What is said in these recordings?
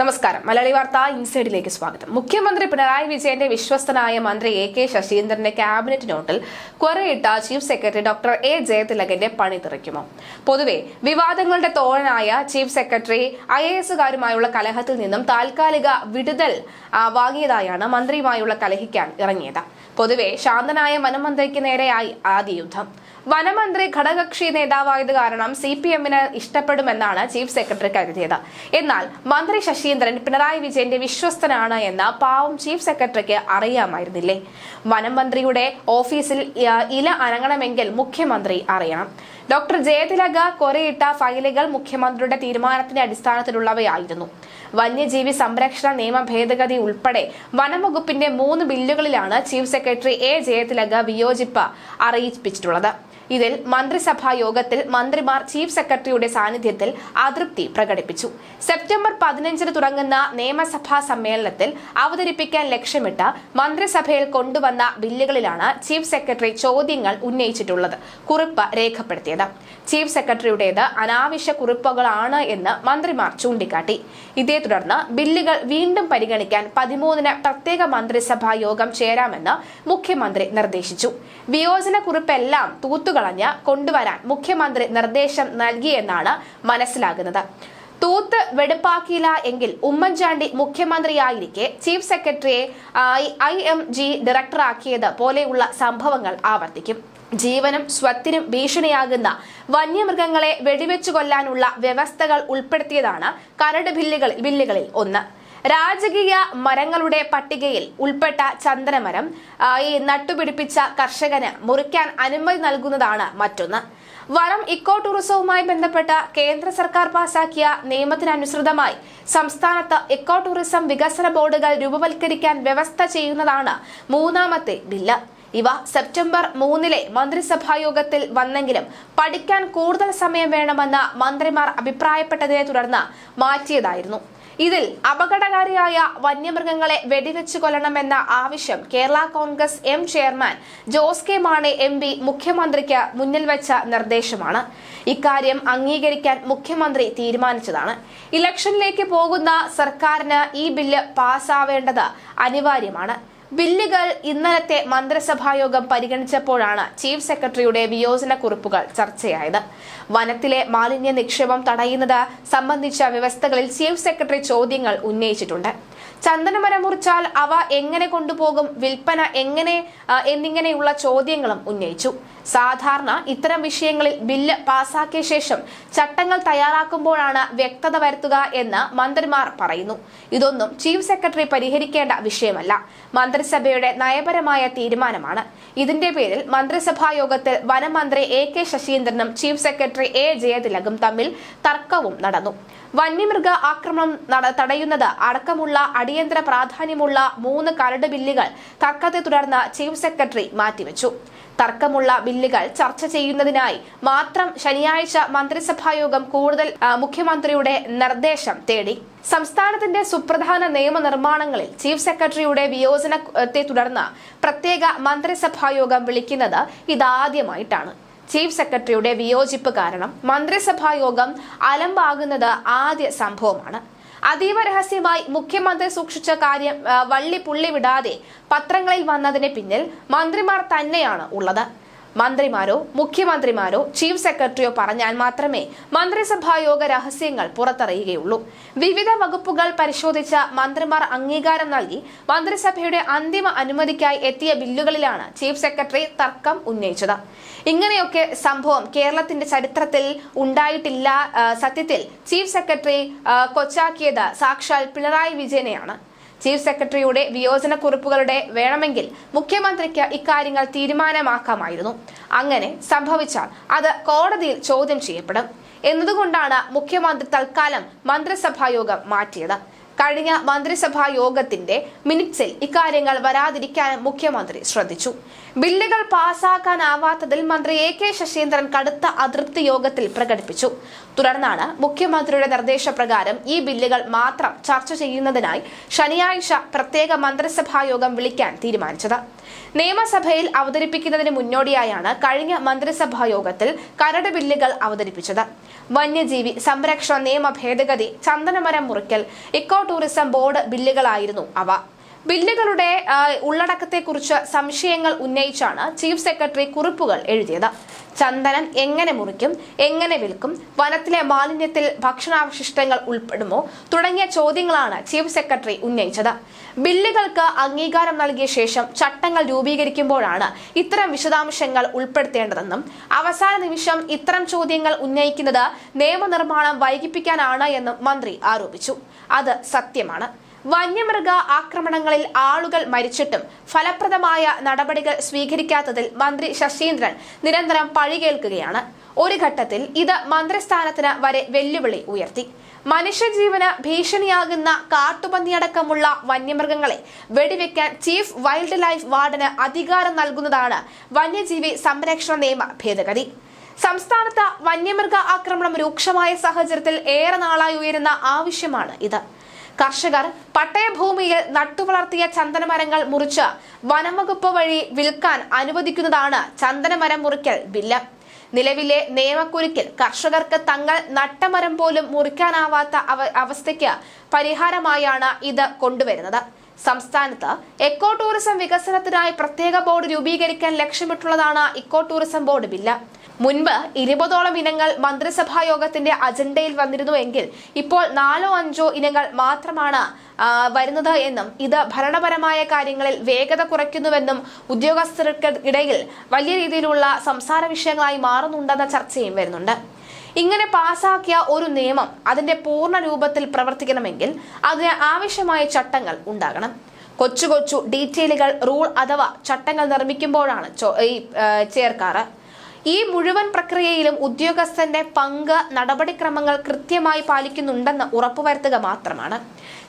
നമസ്കാരം. മലയാളി വാർത്ത ഇൻസൈഡിലേക്ക് സ്വാഗതം. മുഖ്യമന്ത്രി പിണറായി വിജയന്റെ വിശ്വസ്തനായ മന്ത്രി എ കെ ശശീന്ദ്രന്റെ ക്യാബിനറ്റ് നോട്ടിൽ ക്വറയിട്ട ചീഫ് സെക്രട്ടറി ഡോക്ടർ എ ജയതിലകന്റെ പണി തെറിക്കുമോ? പൊതുവെ വിവാദങ്ങളുടെ തോഴനായ ചീഫ് സെക്രട്ടറി ഐ എ എസുകാരുമായുള്ള കലഹത്തിൽ നിന്നും താൽക്കാലിക വിടുതൽ വാങ്ങിയതായാണ് മന്ത്രിയുമായുള്ള കലഹിക്കാൻ ഇറങ്ങിയത്. പൊതുവെ ശാന്തനായ വനമന്ത്രിക്ക് നേരെയായി ആദ്യ യുദ്ധം. വനമന്ത്രി ഘടകകക്ഷി നേതാവായത് കാരണം സി പി എമ്മിന് ഇഷ്ടപ്പെടുമെന്നാണ് ചീഫ് സെക്രട്ടറി കരുതിയത്. എന്നാൽ മന്ത്രി ശശീന്ദ്രൻ പിണറായി വിജയന്റെ വിശ്വസ്തനാണ് എന്ന് പാവം ചീഫ് സെക്രട്ടറിക്ക് അറിയാമായിരുന്നില്ലേ? വനം മന്ത്രിയുടെ ഓഫീസിൽ ഇല അനങ്ങണമെങ്കിൽ മുഖ്യമന്ത്രി അറിയണം. ഡോക്ടർ ജയതിലക കൊരയിട്ട ഫയലുകൾ മുഖ്യമന്ത്രിയുടെ തീരുമാനത്തിന്റെ അടിസ്ഥാനത്തിലുള്ളവയായിരുന്നു. വന്യജീവി സംരക്ഷണ നിയമ ഭേദഗതി ഉൾപ്പെടെ വനംവകുപ്പിന്റെ മൂന്ന് ബില്ലുകളിലാണ് ചീഫ് സെക്രട്ടറി എ ജയതിലക വിയോജിപ്പ് അറിയിപ്പിച്ചിട്ടുള്ളത്. ഇതിൽ മന്ത്രിസഭാ യോഗത്തിൽ മന്ത്രിമാർ ചീഫ് സെക്രട്ടറിയുടെ സാന്നിധ്യത്തിൽ അതൃപ്തി പ്രകടിപ്പിച്ചു. സെപ്റ്റംബർ പതിനഞ്ചിന് തുടങ്ങുന്ന നിയമസഭാ സമ്മേളനത്തിൽ അവതരിപ്പിക്കാൻ ലക്ഷ്യമിട്ട് മന്ത്രിസഭയിൽ കൊണ്ടുവന്ന ബില്ലുകളിലാണ് ചീഫ് സെക്രട്ടറി ചോദ്യങ്ങൾ ഉന്നയിച്ചിട്ടുള്ളത് കുറിപ്പ് രേഖപ്പെടുത്തിയത്. ചീഫ് സെക്രട്ടറിയുടേത് അനാവശ്യ കുറിപ്പുകളാണ് എന്ന് മന്ത്രിമാർ ചൂണ്ടിക്കാട്ടി. ഇതേ തുടർന്ന് ബില്ലുകൾ വീണ്ടും പരിഗണിക്കാൻ പതിമൂന്നിന് പ്രത്യേക മന്ത്രിസഭാ യോഗം ചേരാമെന്ന് മുഖ്യമന്ത്രി നിർദ്ദേശിച്ചു. വിയോജന കുറിപ്പെല്ലാം തൂത്തുകളഞ്ഞ് കൊണ്ടുവരാൻ മുഖ്യമന്ത്രി നിർദ്ദേശം നൽകിയെന്നാണ് മനസ്സിലാകുന്നത്. തൂത്ത് വെടുപ്പാക്കിയില്ല എങ്കിൽ ഉമ്മൻചാണ്ടി മുഖ്യമന്ത്രിയായിരിക്കെ ചീഫ് സെക്രട്ടറിയെ ഐ എം ജി ഡയറക്ടറാക്കിയത് പോലെയുള്ള സംഭവങ്ങൾ ആവർത്തിക്കും. ജീവനും സ്വത്തിനും ഭീഷണിയാകുന്ന വന്യമൃഗങ്ങളെ വെടിവെച്ചു കൊല്ലാനുള്ള വ്യവസ്ഥകൾ ഉൾപ്പെടുത്തിയതാണ് കരട് ബില്ലുകളിൽ ബില്ലുകളിൽ ഒന്ന്. രാജകീയ മരങ്ങളുടെ പട്ടികയിൽ ഉൾപ്പെട്ട ചന്ദനമരം ഈ നട്ടുപിടിപ്പിച്ച കർഷകന് മുറിക്കാൻ അനുമതി നൽകുന്നതാണ് മറ്റൊന്ന്. വനം ഇക്കോ ടൂറിസവുമായി ബന്ധപ്പെട്ട കേന്ദ്ര സർക്കാർ പാസാക്കിയ നിയമത്തിനനുസൃതമായി സംസ്ഥാനത്ത് ഇക്കോ ടൂറിസം വികസന ബോർഡുകൾ രൂപവൽക്കരിക്കാൻ വ്യവസ്ഥ ചെയ്യുന്നതാണ് മൂന്നാമത്തെ ബില്ല്. ഇവ സെപ്റ്റംബർ മൂന്നിലെ മന്ത്രിസഭായോഗത്തിൽ വന്നെങ്കിലും പഠിക്കാൻ കൂടുതൽ സമയം വേണമെന്ന് മന്ത്രിമാർ അഭിപ്രായപ്പെട്ടതിനെ തുടർന്ന് മാറ്റിയതായിരുന്നു. ഇതിൽ അപകടകാരിയായ വന്യമൃഗങ്ങളെ വെടിവെച്ച് കൊല്ലണമെന്ന ആവശ്യം Kerala Congress M chairman Jose K Mani M P മുഖ്യമന്ത്രിക്ക് മുന്നിൽ വെച്ച നിർദ്ദേശമാണ്. ഇക്കാര്യം അംഗീകരിക്കാൻ മുഖ്യമന്ത്രി തീരുമാനിച്ചതാണ്. ഇലക്ഷനിലേക്ക് പോകുന്ന സർക്കാരിന് ഈ ബില്ല് പാസ്സാവേണ്ടത് അനിവാര്യമാണ്. ബില്ലുകൾ ഇന്നലത്തെ മന്ത്രിസഭായോഗം പരിഗണിച്ചപ്പോഴാണ് ചീഫ് സെക്രട്ടറിയുടെ വിയോജന കുറിപ്പുകൾ ചർച്ചയായത്. വനത്തിലെ മാലിന്യ നിക്ഷേപം തടയുന്നത് സംബന്ധിച്ച വ്യവസ്ഥകളിൽ ചീഫ് സെക്രട്ടറി ചോദ്യങ്ങൾ ഉന്നയിച്ചിട്ടുണ്ട്. ചന്ദനമരം മുറിച്ചാൽ അവ എങ്ങനെ കൊണ്ടുപോകും? വിൽപ്പന എങ്ങനെ എന്നിങ്ങനെയുള്ള ചോദ്യങ്ങളും ഉന്നയിച്ചു. സാധാരണ ഇത്തരം വിഷയങ്ങളിൽ ബില്ല് പാസാക്കിയ ശേഷം ചട്ടങ്ങൾ തയ്യാറാക്കുമ്പോഴാണ് വ്യക്തത വരുത്തുക എന്ന് മന്ത്രിമാർ പറയുന്നു. ഇതൊന്നും ചീഫ് സെക്രട്ടറി പരിഹരിക്കേണ്ട വിഷയമല്ല. മന്ത്രിസഭയുടെ നയപരമായ തീരുമാനമാണ്. ഇതിന്റെ പേരിൽ മന്ത്രിസഭാ യോഗത്തിൽ വനമന്ത്രി എ കെ ശശീന്ദ്രനും ചീഫ് സെക്രട്ടറി എ ജയതിലകും തമ്മിൽ തർക്കവും നടന്നു. വന്യമൃഗ ആക്രമണം തടയുന്നത് അടക്കമുള്ള അടിയന്തര പ്രാധാന്യമുള്ള മൂന്ന് കരട് ബില്ലുകൾ തർക്കത്തെ തുടർന്ന് ചീഫ് സെക്രട്ടറി മാറ്റിവെച്ചു. തർക്കമുള്ള ബില്ലുകൾ ചർച്ച ചെയ്യുന്നതിനായി മാത്രം ശനിയാഴ്ച മന്ത്രിസഭായോഗം കൂടുതൽ മുഖ്യമന്ത്രിയുടെ നിർദ്ദേശം തേടി. സംസ്ഥാനത്തിന്റെ സുപ്രധാന നിയമനിർമ്മാണങ്ങളിൽ ചീഫ് സെക്രട്ടറിയുടെ വിയോജനത്തെ തുടർന്ന് പ്രത്യേക മന്ത്രിസഭായോഗം വിളിക്കുന്നത് ഇതാദ്യമായിട്ടാണ്. ചീഫ് സെക്രട്ടറിയുടെ വിയോജിപ്പ് കാരണം മന്ത്രിസഭാ യോഗം അലമ്പാകുന്നത് ആദ്യ സംഭവമാണ്. അതീവ രഹസ്യമായി മുഖ്യമന്ത്രി സൂക്ഷിച്ച കാര്യം വള്ളി പുള്ളി വിടാതെ പത്രങ്ങളിൽ വന്നതിന് പിന്നിൽ മന്ത്രിമാർ തന്നെയാണ് ഉള്ളത്. മന്ത്രിമാരോ മുഖ്യമന്ത്രിമാരോ ചീഫ് സെക്രട്ടറിയോ പറഞ്ഞാൽ മാത്രമേ മന്ത്രിസഭാ യോഗ രഹസ്യങ്ങൾ പുറത്തറിയുകയുള്ളൂ. വിവിധ വകുപ്പുകൾ പരിശോധിച്ച മന്ത്രിമാർ അംഗീകാരം നൽകി മന്ത്രിസഭയുടെ അന്തിമ അനുമതിക്കായി എത്തിയ ബില്ലുകളിലാണ് ചീഫ് സെക്രട്ടറി തർക്കം ഉന്നയിച്ചത്. ഇങ്ങനെയൊക്കെ സംഭവം കേരളത്തിന്റെ ചരിത്രത്തിൽ ഉണ്ടായിട്ടില്ല. സത്യത്തിൽ ചീഫ് സെക്രട്ടറി കൊച്ചാക്കിയത് സാക്ഷാൽ പിണറായി വിജയനെയാണ്. ചീഫ് സെക്രട്ടറിയുടെ വിയോജന കുറിപ്പുകളുടെ വേണമെങ്കിൽ മുഖ്യമന്ത്രിക്ക് ഇക്കാര്യങ്ങൾ തീരുമാനമാക്കാമായിരുന്നു. അങ്ങനെ സംഭവിച്ചാൽ അത് കോടതിയിൽ ചോദ്യം ചെയ്യപ്പെടും. എന്നതുകൊണ്ടാണ് മുഖ്യമന്ത്രി തൽക്കാലം മന്ത്രിസഭായോഗം മാറ്റിയത്. കഴിഞ്ഞ മന്ത്രിസഭാ യോഗത്തിന്റെ മിനിറ്റ്സിൽ ഇക്കാര്യങ്ങൾ വരാതിരിക്കാൻ മുഖ്യമന്ത്രി ശ്രദ്ധിച്ചു. ബില്ലുകൾ പാസാക്കാനാവാത്തതിൽ മന്ത്രി എ കെ ശശീന്ദ്രൻ കടുത്ത അതൃപ്തി യോഗത്തിൽ പ്രകടിപ്പിച്ചു. തുടർന്നാണ് മുഖ്യമന്ത്രിയുടെ നിർദ്ദേശപ്രകാരം ഈ ബില്ലുകൾ മാത്രം ചർച്ച ചെയ്യുന്നതിനായി ശനിയാഴ്ച പ്രത്യേക മന്ത്രിസഭാ യോഗം വിളിക്കാൻ തീരുമാനിച്ചത്. നിയമസഭയിൽ അവതരിപ്പിക്കുന്നതിന് മുന്നോടിയായാണ് കഴിഞ്ഞ മന്ത്രിസഭാ യോഗത്തിൽ കരട് ബില്ലുകൾ അവതരിപ്പിച്ചത്. വന്യജീവി സംരക്ഷണ നിയമ ഭേദഗതി ചന്ദനമരം മുറിക്കൽ ഇക്കോ ടൂറിസം ബോർഡ് ബില്ലുകളായിരുന്നു അവ. ബില്ലുകളുടെ ഉള്ളടക്കത്തെക്കുറിച്ച് സംശയങ്ങൾ ഉന്നയിച്ചാണ് ചീഫ് സെക്രട്ടറി കുറിപ്പുകൾ എഴുതിയത്. ചന്ദനം എങ്ങനെ മുറിക്കും എങ്ങനെ വിൽക്കും വനത്തിലെ മാലിന്യത്തിൽ ഭക്ഷണാവശിഷ്ടങ്ങൾ ഉൾപ്പെടുമോ തുടങ്ങിയ ചോദ്യങ്ങളാണ് ചീഫ് സെക്രട്ടറി ഉന്നയിച്ചത്. ബില്ലുകൾക്ക് അംഗീകാരം നൽകിയ ശേഷം ചട്ടങ്ങൾ രൂപീകരിക്കുമ്പോഴാണ് ഇത്തരം വിശദാംശങ്ങൾ ഉൾപ്പെടുത്തേണ്ടതെന്നും അവസാന നിമിഷം ഇത്തരം ചോദ്യങ്ങൾ ഉന്നയിക്കുന്നത് നിയമനിർമ്മാണം വൈകിപ്പിക്കാനാണ് എന്നും മന്ത്രി ആരോപിച്ചു. അത് സത്യമാണ്. വന്യമൃഗ ആക്രമണങ്ങളിൽ ആളുകൾ മരിച്ചിട്ടും ഫലപ്രദമായ നടപടികൾ സ്വീകരിക്കാത്തതിൽ മന്ത്രി ശശീന്ദ്രൻ നിരന്തരം പഴികേൽക്കുകയാണ്. ഒരു ഘട്ടത്തിൽ ഇത് മന്ത്രിസ്ഥാനത്തിന് വരെ വെല്ലുവിളി ഉയർത്തി. മനുഷ്യജീവന് ഭീഷണിയാകുന്ന കാട്ടുപന്നിയടക്കമുള്ള വന്യമൃഗങ്ങളെ വെടിവെക്കാൻ ചീഫ് വൈൽഡ് ലൈഫ് വാർഡന് അധികാരം നൽകുന്നതാണ് വന്യജീവി സംരക്ഷണ നിയമ ഭേദഗതി. സംസ്ഥാനത്ത് വന്യമൃഗ ആക്രമണം രൂക്ഷമായ സാഹചര്യത്തിൽ ഏറെ നാളായി ഉയരുന്ന ആവശ്യമാണ് ഇത്. കർഷകർ പട്ടയഭൂമിയിൽ നട്ടുവളർത്തിയ ചന്ദനമരങ്ങൾ മുറിച്ച് വനംവകുപ്പ് വഴി വിൽക്കാൻ അനുവദിക്കുന്നതാണ് ചന്ദനമരം മുറിക്കൽ ബില്ല്. നിലവിലെ നിയമക്കുരുക്കിൽ കർഷകർക്ക് തങ്ങൾ നട്ടമരം പോലും മുറിക്കാനാവാത്ത അവസ്ഥയ്ക്ക് പരിഹാരമായാണ് ഇത് കൊണ്ടുവരുന്നത്. സംസ്ഥാനത്ത് എക്കോ ടൂറിസം വികസനത്തിനായി പ്രത്യേക ബോർഡ് രൂപീകരിക്കാൻ ലക്ഷ്യമിട്ടുള്ളതാണ് ഇക്കോ ടൂറിസം ബോർഡ് ബില്ല്. മുൻപ് ഇരുപതോളം ഇനങ്ങൾ മന്ത്രിസഭാ യോഗത്തിന്റെ അജണ്ടയിൽ വന്നിരുന്നുവെങ്കിൽ ഇപ്പോൾ നാലോ അഞ്ചോ ഇനങ്ങൾ മാത്രമാണ് വരുന്നത് എന്നും ഇത് ഭരണപരമായ കാര്യങ്ങളിൽ വേഗത കുറയ്ക്കുന്നുവെന്നും ഉദ്യോഗസ്ഥർക്കിടയിൽ വലിയ രീതിയിലുള്ള സംസാര വിഷയങ്ങളായി മാറുന്നുണ്ടെന്ന ചർച്ചയും വരുന്നുണ്ട്. ഇങ്ങനെ പാസാക്കിയ ഒരു നിയമം അതിന്റെ പൂർണ രൂപത്തിൽ പ്രവർത്തിക്കണമെങ്കിൽ അതിന് ആവശ്യമായ ചട്ടങ്ങൾ ഉണ്ടാകണം. കൊച്ചു കൊച്ചു ഡീറ്റെയിലുകൾ റൂൾ അഥവാ ചട്ടങ്ങൾ നിർമ്മിക്കുമ്പോഴാണ് ഈ ചേർക്കാറ്. ഈ മുഴുവൻ പ്രക്രിയയിലും ഉദ്യോഗസ്ഥന്റെ പങ്ക് നടപടിക്രമങ്ങൾ കൃത്യമായി പാലിക്കുന്നുണ്ടെന്ന് ഉറപ്പുവരുത്തുക മാത്രമാണ്.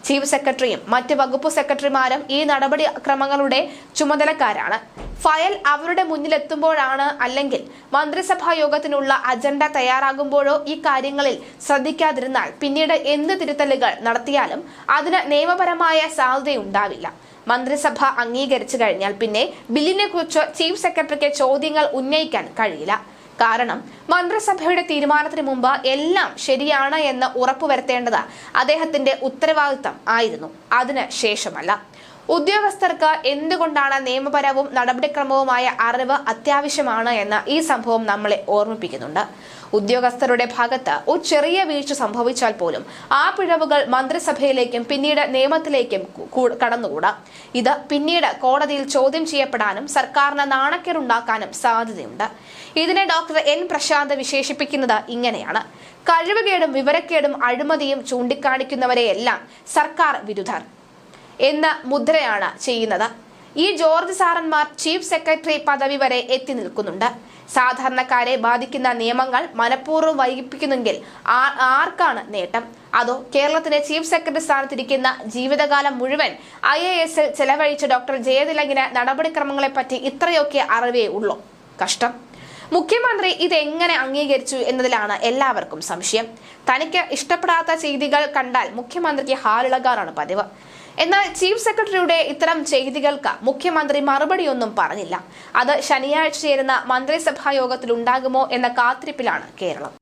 ചീഫ് സെക്രട്ടറിയും മറ്റ് വകുപ്പ് സെക്രട്ടറിമാരും ഈ നടപടിക്രമങ്ങളുടെ ചുമതലക്കാരാണ്. ഫയൽ അവരുടെ മുന്നിലെത്തുമ്പോഴാണ് അല്ലെങ്കിൽ മന്ത്രിസഭാ യോഗത്തിനുള്ള അജണ്ട തയ്യാറാകുമ്പോഴോ ഈ കാര്യങ്ങളിൽ ശ്രദ്ധിക്കാതിരുന്നാൽ പിന്നീട് എന്ത് തിരുത്തലുകൾ നടത്തിയാലും അതിന് നിയമപരമായ സാധ്യതയുണ്ടാവില്ല. മന്ത്രിസഭ അംഗീകരിച്ചു കഴിഞ്ഞാൽ പിന്നെ ബില്ലിനെ കുറിച്ച് ചീഫ് സെക്രട്ടറിക്ക് ചോദ്യങ്ങൾ ഉന്നയിക്കാൻ കഴിയില്ല. കാരണം മന്ത്രിസഭയുടെ തീരുമാനത്തിന് മുമ്പ് എല്ലാം ശരിയാണ് എന്ന് ഉറപ്പുവരുത്തേണ്ടത് അദ്ദേഹത്തിന്റെ ഉത്തരവാദിത്തം ആയിരുന്നു. അതിന് ശേഷമല്ല. ഉദ്യോഗസ്ഥർക്ക് എന്തുകൊണ്ടാണ് നിയമപരവും നടപടിക്രമവുമായ അറിവ് അത്യാവശ്യമാണ് എന്ന് ഈ സംഭവം നമ്മളെ ഓർമ്മിപ്പിക്കുന്നുണ്ട്. ഉദ്യോഗസ്ഥരുടെ ഭാഗത്ത് ഒരു ചെറിയ വീഴ്ച സംഭവിച്ചാൽ പോലും ആ പിഴവുകൾ മന്ത്രിസഭയിലേക്കും പിന്നീട് നിയമത്തിലേക്കും കടന്നുകൂടാ. ഇത് പിന്നീട് കോടതിയിൽ ചോദ്യം ചെയ്യപ്പെടാനും സർക്കാരിന് നാണക്കേടുണ്ടാക്കാനും സാധ്യതയുണ്ട്. ഇതിനെ ഡോക്ടർ എൻ പ്രശാന്ത് വിശേഷിപ്പിക്കുന്നത് ഇങ്ങനെയാണ്. കഴിവുകേടും വിവരക്കേടും അഴിമതിയും ചൂണ്ടിക്കാണിക്കുന്നവരെയെല്ലാം സർക്കാർ വിരുദ്ധർ. എന്ന മുദ്രയാണ് ചെയ്യുന്നത്. ഈ ജോർജ് സാറന്മാർ ചീഫ് സെക്രട്ടറി പദവി വരെ എത്തി നിൽക്കുന്നുണ്ട്. സാധാരണക്കാരെ ബാധിക്കുന്ന നിയമങ്ങൾ മനഃപൂർവം വൈകിപ്പിക്കുന്നെങ്കിൽ ആർക്കാണ് നേട്ടം? അതോ കേരളത്തിലെ ചീഫ് സെക്രട്ടറി സ്ഥാനത്തിരിക്കുന്ന ജീവിതകാലം മുഴുവൻ ഐ എ എസിൽ ചെലവഴിച്ച ഡോക്ടർ ജയതിലകിന് നടപടിക്രമങ്ങളെപ്പറ്റി ഇത്രയൊക്കെ അറിവേ ഉള്ളൂ. കഷ്ടം. മുഖ്യമന്ത്രി ഇതെങ്ങനെ അംഗീകരിച്ചു എന്നതിലാണ് എല്ലാവർക്കും സംശയം. തനിക്ക് ഇഷ്ടപ്പെടാത്ത ചെയ്തികൾ കണ്ടാൽ മുഖ്യമന്ത്രിക്ക് ഹാലിളകാറാണ് പതിവ്. എന്നാൽ ചീഫ് സെക്രട്ടറിയുടെ ഇത്തരം ചെയ്തികൾക്ക് മുഖ്യമന്ത്രി മറുപടിയൊന്നും പറഞ്ഞില്ല. അത് ശനിയാഴ്ച ചേരുന്ന മന്ത്രിസഭാ യോഗത്തിൽ ഉണ്ടാകുമോ എന്ന കാത്തിരിപ്പിലാണ് കേരളം.